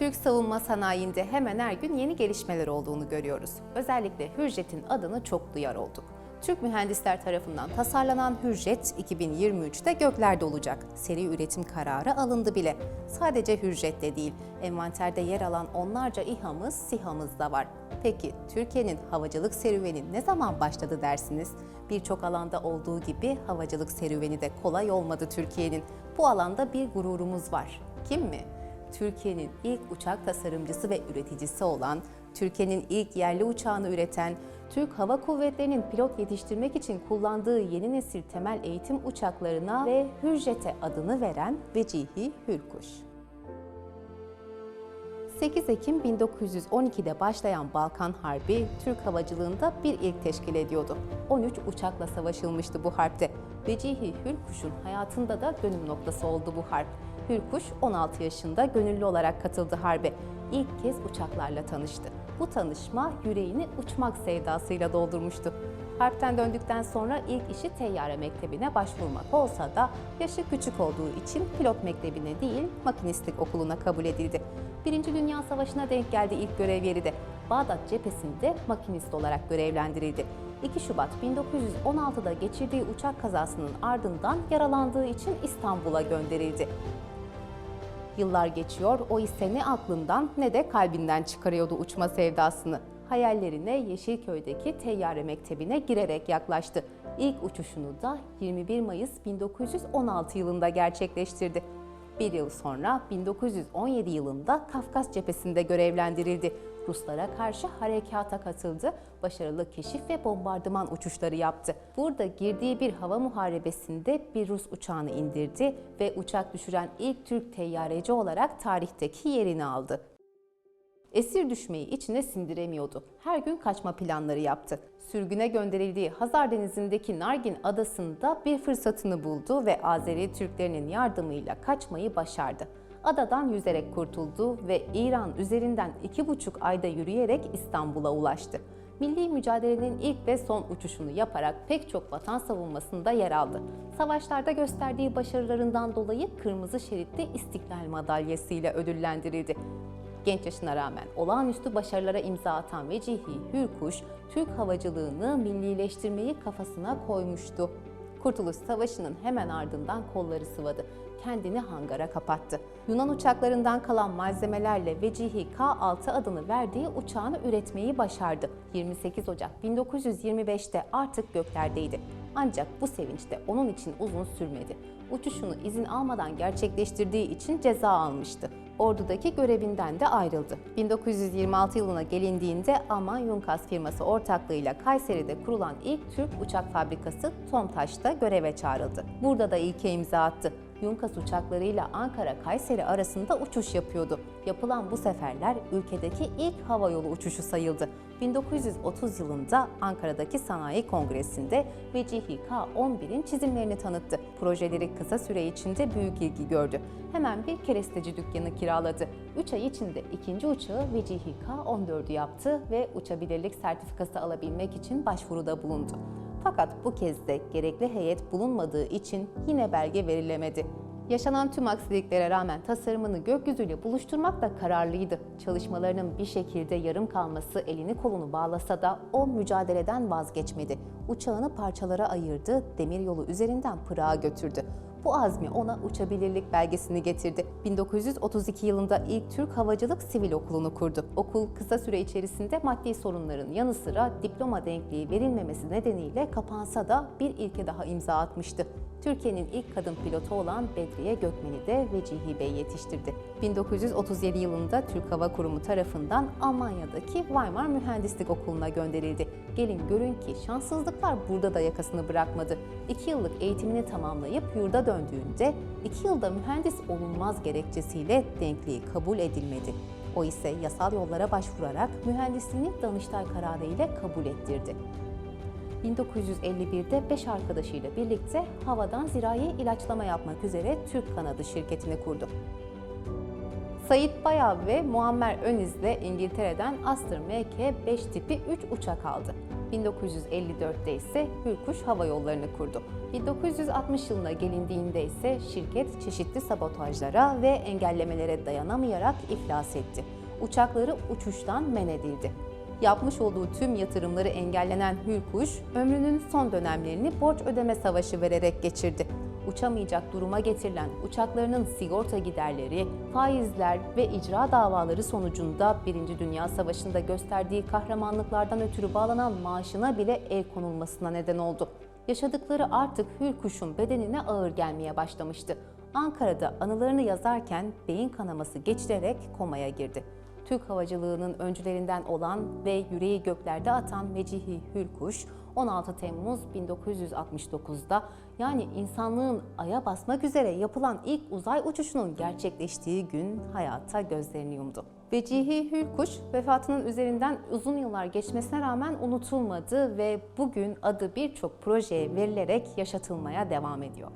Türk savunma sanayinde hemen her gün yeni gelişmeler olduğunu görüyoruz. Özellikle Hürjet'in adını çok duyar olduk. Türk mühendisler tarafından tasarlanan Hürjet 2023'te göklerde olacak. Seri üretim kararı alındı bile. Sadece Hürjet'te değil, envanterde yer alan onlarca İHA'mız, SİHA'mız da var. Peki Türkiye'nin havacılık serüveni ne zaman başladı dersiniz? Birçok alanda olduğu gibi havacılık serüveni de kolay olmadı Türkiye'nin. Bu alanda bir gururumuz var. Kim mi? Türkiye'nin ilk uçak tasarımcısı ve üreticisi olan, Türkiye'nin ilk yerli uçağını üreten, Türk Hava Kuvvetleri'nin pilot yetiştirmek için kullandığı yeni nesil temel eğitim uçaklarına ve Hürjet'e adını veren Vecihi Hürkuş. 8 Ekim 1912'de başlayan Balkan Harbi, Türk havacılığında bir ilk teşkil ediyordu. 13 uçakla savaşılmıştı bu harpte. Vecihi Hürkuş'un hayatında da dönüm noktası oldu bu harp. Hürkuş 16 yaşında gönüllü olarak katıldı harbe. İlk kez uçaklarla tanıştı. Bu tanışma yüreğini uçmak sevdasıyla doldurmuştu. Harpten döndükten sonra ilk işi teyyare mektebine başvurmak olsa da yaşı küçük olduğu için pilot mektebine değil makinistlik okuluna kabul edildi. Birinci Dünya Savaşı'na denk geldi ilk görev yeri de. Bağdat cephesinde makinist olarak görevlendirildi. 2 Şubat 1916'da geçirdiği uçak kazasının ardından yaralandığı için İstanbul'a gönderildi. Yıllar geçiyor, o ise ne aklından ne de kalbinden çıkarıyordu uçma sevdasını. Hayallerine Yeşilköy'deki Teyyare Mektebi'ne girerek yaklaştı. İlk uçuşunu da 21 Mayıs 1916 yılında gerçekleştirdi. Bir yıl sonra 1917 yılında Kafkas cephesinde görevlendirildi. Ruslara karşı harekata katıldı, başarılı keşif ve bombardıman uçuşları yaptı. Burada girdiği bir hava muharebesinde bir Rus uçağını indirdi ve uçak düşüren ilk Türk teyyareci olarak tarihteki yerini aldı. Esir düşmeyi içine sindiremiyordu. Her gün kaçma planları yaptı. Sürgüne gönderildiği Hazar Denizi'ndeki Nargin adasında bir fırsatını buldu ve Azeri Türklerinin yardımıyla kaçmayı başardı. Adadan yüzerek kurtuldu ve İran üzerinden iki buçuk ayda yürüyerek İstanbul'a ulaştı. Milli mücadelenin ilk ve son uçuşunu yaparak pek çok vatan savunmasında yer aldı. Savaşlarda gösterdiği başarılarından dolayı Kırmızı Şeritli İstiklal Madalyası ile ödüllendirildi. Genç yaşına rağmen olağanüstü başarılara imza atan Vecihi Hürkuş, Türk havacılığını millileştirmeyi kafasına koymuştu. Kurtuluş Savaşı'nın hemen ardından kolları sıvadı. Kendini hangara kapattı. Yunan uçaklarından kalan malzemelerle Vecihi K-6 adını verdiği uçağını üretmeyi başardı. 28 Ocak 1925'te artık göklerdeydi. Ancak bu sevinç de onun için uzun sürmedi. Uçuşunu izin almadan gerçekleştirdiği için ceza almıştı. Ordudaki görevinden de ayrıldı. 1926 yılına gelindiğinde Alman Yunkas firması ortaklığıyla Kayseri'de kurulan ilk Türk uçak fabrikası Tomtaş'ta göreve çağrıldı. Burada da ilke imza attı. Yunkas uçaklarıyla Ankara-Kayseri arasında uçuş yapıyordu. Yapılan bu seferler ülkedeki ilk havayolu uçuşu sayıldı. 1930 yılında Ankara'daki Sanayi Kongresi'nde Vecihi K-11'in çizimlerini tanıttı. Projeleri kısa süre içinde büyük ilgi gördü. Hemen bir keresteci dükkanı kiraladı. 3 ay içinde ikinci uçağı Vecihi K-14'ü yaptı ve uçabilirlik sertifikası alabilmek için başvuruda bulundu. Fakat bu kez de gerekli heyet bulunmadığı için yine belge verilemedi. Yaşanan tüm aksiliklere rağmen tasarımını gökyüzüyle buluşturmakta kararlıydı. Çalışmalarının bir şekilde yarım kalması elini kolunu bağlasa da o mücadeleden vazgeçmedi. Uçağını parçalara ayırdı, demiryolu üzerinden Pırağa götürdü. Bu azmi ona uçabilirlik belgesini getirdi. 1932 yılında ilk Türk Havacılık Sivil Okulu'nu kurdu. Okul kısa süre içerisinde maddi sorunların yanı sıra diploma denkliği verilmemesi nedeniyle kapansa da bir ilke daha imza atmıştı. Türkiye'nin ilk kadın pilotu olan Bedriye Gökmen'i de Vecihi Bey yetiştirdi. 1937 yılında Türk Hava Kurumu tarafından Almanya'daki Weimar Mühendislik Okulu'na gönderildi. Gelin görün ki şanssızlıklar burada da yakasını bırakmadı. 2 yıllık eğitimini tamamlayıp yurda döndüğünde 2 yılda mühendis olunmaz gerekçesiyle denkliği kabul edilmedi. O ise yasal yollara başvurarak mühendisliğini Danıştay kararı ile kabul ettirdi. 1951'de 5 arkadaşıyla birlikte havadan zirai ilaçlama yapmak üzere Türk Kanadı şirketini kurdu. Sayit Bayav ve Muammer Öniz'le İngiltere'den Astor Mk-5 tipi 3 uçak aldı. 1954'te ise Hürkuş Hava Yolları'nı kurdu. 1960 yılına gelindiğinde ise şirket çeşitli sabotajlara ve engellemelere dayanamayarak iflas etti. Uçakları uçuştan men edildi. Yapmış olduğu tüm yatırımları engellenen Hürkuş, ömrünün son dönemlerini borç ödeme savaşı vererek geçirdi. Uçamayacak duruma getirilen uçaklarının sigorta giderleri, faizler ve icra davaları sonucunda Birinci Dünya Savaşı'nda gösterdiği kahramanlıklardan ötürü bağlanan maaşına bile el konulmasına neden oldu. Yaşadıkları artık Hürkuş'un bedenine ağır gelmeye başlamıştı. Ankara'da anılarını yazarken beyin kanaması geçirerek komaya girdi. Türk havacılığının öncülerinden olan ve yüreği göklerde atan Vecihi Hürkuş 16 Temmuz 1969'da yani insanlığın aya basmak üzere yapılan ilk uzay uçuşunun gerçekleştiği gün hayata gözlerini yumdu. Vecihi Hürkuş vefatının üzerinden uzun yıllar geçmesine rağmen unutulmadı ve bugün adı birçok projeye verilerek yaşatılmaya devam ediyor.